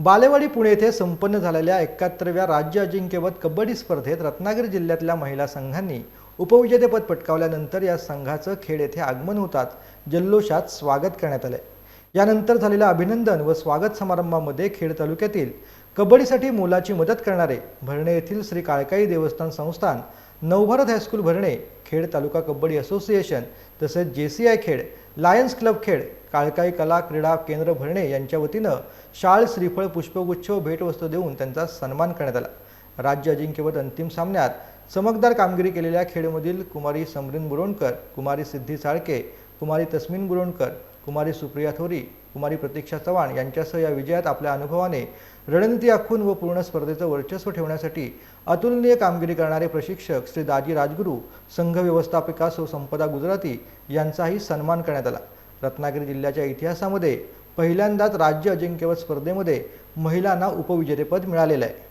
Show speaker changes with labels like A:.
A: बालेवाडी पुणे येथे संपन्न झालेल्या एकाहत्तरव्या राज्य अजिंक्यपद कबड्डी स्पर्धेत रत्नागिरी जिल्ह्यातल्या महिला संघांनी उपविजेतेपद पटकावल्यानंतर या संघाचं खेड येथे आगमन होताच जल्लोषात स्वागत करण्यात आले यानंतर झालेल्या अभिनंदन व स्वागत समारंभामध्ये खेड तालुक्यातील कबड्डीसाठी मोलाची मदत करणारे भरणे येथील श्री काळकाई देवस्थान संस्थान Navbharat high school Bharane Khed taluka kabaddi association तसेच J C I Khed Lions Club Khed काळकाई कला क्रीडा केंद्र भरणे यांच्या वतीनं शाळ श्रीफळ पुष्पगुच्छ भेटवस्तू देऊन त्यांचा सन्मान करण्यात आला. राज्य अजिंक्यपद अंतिम सामन्यात चमकदार कामगिरी केलेल्या खेडमधील कुमारी समरीन बुरोणकर कुमारी सिद्धी साळके कुमारी तस्मिन बुरोणकर कुमारी सुप्रिया थोरी कुमारी प्रतीक्षा चव्हाण यांच्यासह या विजयात आपल्या अनुभवाने रणनीती आखून व पूर्ण स्पर्धेचं वर्चस्व ठेवण्यासाठी अतुलनीय कामगिरी करणारे प्रशिक्षक श्री दाजी राजगुरू संघ व्यवस्थापिका सौ संपदा गुजराती यांचाही सन्मान करण्यात आला. रत्नागिरी जिल्ह्याच्या इतिहासामध्ये पहिल्यांदाच राज्य अजिंक्यपद स्पर्धेमध्ये महिलांना उपविजेतेपद मिळालेलं आहे.